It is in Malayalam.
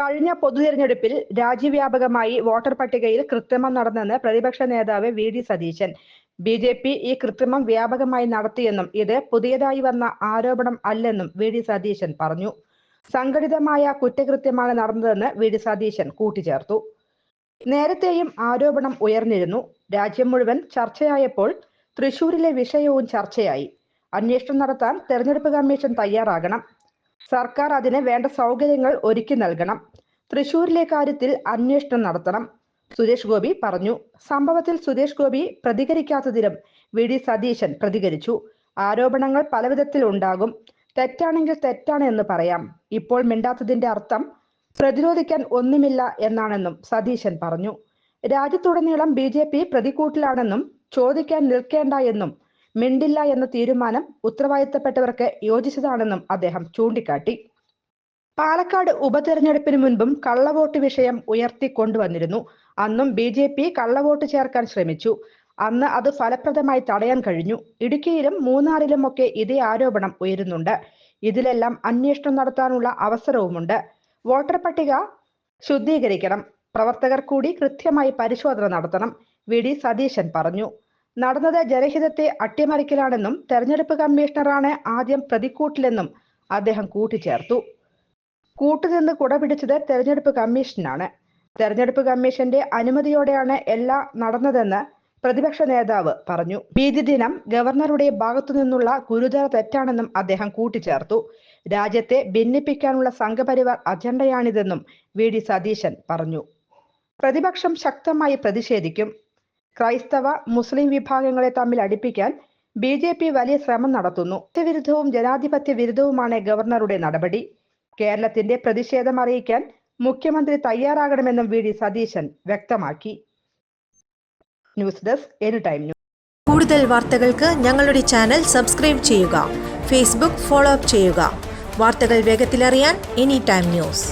കഴിഞ്ഞ പൊതുതെരഞ്ഞെടുപ്പിൽ രാജ്യവ്യാപകമായി വോട്ടർ പട്ടികയിൽ കൃത്രിമം നടന്നെന്ന് പ്രതിപക്ഷ നേതാവ് V D Satheesan. B J P ഈ കൃത്രിമം വ്യാപകമായി നടത്തിയെന്നും ഇത് പുതിയതായി വന്ന ആരോപണം അല്ലെന്നും വി ഡി സതീശൻ പറഞ്ഞു. സംഘടിതമായ കുറ്റകൃത്യമാണ് നടന്നതെന്ന് വി ഡി സതീശൻ കൂട്ടിച്ചേർത്തു. നേരത്തെയും ആരോപണം ഉയർന്നിരുന്നു. രാജ്യം മുഴുവൻ ചർച്ചയായപ്പോൾ തൃശൂരിലെ വിഷയവും ചർച്ചയായി. അന്വേഷണം നടത്താൻ തെരഞ്ഞെടുപ്പ് കമ്മീഷൻ തയ്യാറാകണം. സർക്കാർ അതിന് വേണ്ട സൗകര്യങ്ങൾ ഒരുക്കി നൽകണം. തൃശൂരിലെ കാര്യത്തിൽ അന്വേഷണം നടത്തണം. സുരേഷ് ഗോപി പറഞ്ഞു. സംഭവത്തിൽ സുരേഷ് ഗോപി പ്രതികരിക്കാത്തതിലും വി ഡി സതീശൻ പ്രതികരിച്ചു. ആരോപണങ്ങൾ പലവിധത്തിൽ ഉണ്ടാകും. തെറ്റാണെങ്കിൽ തെറ്റാണ് എന്ന് പറയാം. ഇപ്പോൾ മിണ്ടാത്തതിന്റെ അർത്ഥം പ്രതിരോധിക്കാൻ ഒന്നുമില്ല എന്നാണെന്നും സതീശൻ പറഞ്ഞു. രാജ്യത്തുടനീളം ബി ജെ പി പ്രതിക്കൂട്ടിലാണെന്നും ചോദിക്കാൻ നിൽക്കേണ്ട എന്നും മിണ്ടില്ല എന്ന തീരുമാനം ഉത്തരവാദിത്തപ്പെട്ടവർക്ക് യോജിച്ചതാണെന്നും അദ്ദേഹം ചൂണ്ടിക്കാട്ടി. പാലക്കാട് ഉപതെരഞ്ഞെടുപ്പിന് മുൻപും കള്ളവോട്ട് വിഷയം ഉയർത്തിക്കൊണ്ടുവന്നിരുന്നു അന്നും ബി ജെ പി കള്ളവോട്ട് ചേർക്കാൻ ശ്രമിച്ചു. അന്ന് അത് ഫലപ്രദമായി തടയാൻ കഴിഞ്ഞു. ഇടുക്കിയിലും മൂന്നാറിലുമൊക്കെ ഇതേ ആരോപണം ഉയരുന്നുണ്ട്. ഇതിലെല്ലാം അന്വേഷണം നടത്താനുള്ള അവസരവുമുണ്ട്. വോട്ടർ പട്ടിക ശുദ്ധീകരിക്കണം. പ്രവർത്തകർ കൂടി കൃത്യമായി പരിശോധന നടത്തണം. വി ഡി സതീശൻ പറഞ്ഞു. നടന്നത് ജനഹിതത്തെ അട്ടിമറിക്കലാണെന്നും തെരഞ്ഞെടുപ്പ് കമ്മീഷണറാണ് ആദ്യം പ്രതിക്കൂട്ടിലെന്നും അദ്ദേഹം കൂട്ടിച്ചേർത്തു. കൂട്ടുനിന്ന് കുടപിടിച്ചത് തെരഞ്ഞെടുപ്പ് കമ്മീഷനാണ്. തെരഞ്ഞെടുപ്പ് കമ്മീഷന്റെ അനുമതിയോടെയാണ് എല്ലാം നടന്നതെന്ന് പ്രതിപക്ഷ നേതാവ് പറഞ്ഞു. ഭീതി ദിനം ഗവർണറുടെ ഭാഗത്തു നിന്നുള്ള ഗുരുതര തെറ്റാണെന്നും അദ്ദേഹം കൂട്ടിച്ചേർത്തു. രാജ്യത്തെ ഭിന്നിപ്പിക്കാനുള്ള സംഘപരിവാർ അജണ്ടയാണിതെന്നും വി. ഡി. സതീശൻ പറഞ്ഞു. പ്രതിപക്ഷം ശക്തമായി പ്രതിഷേധിക്കും. ക്രൈസ്തവ മുസ്ലിം വിഭാഗങ്ങളെ തമ്മിൽ അടുപ്പിക്കാൻ ബി വലിയ ശ്രമം നടത്തുന്നു. വിരുദ്ധവും ജനാധിപത്യ വിരുദ്ധവുമാണ് ഗവർണറുടെ നടപടി. കേരളത്തിന്റെ പ്രതിഷേധം അറിയിക്കാൻ മുഖ്യമന്ത്രി തയ്യാറാകണമെന്നും വി ഡി സതീശൻ വ്യക്തമാക്കി. ന്യൂസ് ഡെസ്ക് എനി ടൈം കൂടുതൽ വാർത്തകൾക്ക് ഞങ്ങളുടെ ചാനൽ സബ്സ്ക്രൈബ് ചെയ്യുക ഫേസ്ബുക്ക് ഫോളോ അപ്പ് ചെയ്യുക. വാർത്തകൾ വേഗത്തിലറിയാൻ എനി ടൈം ന്യൂസ്.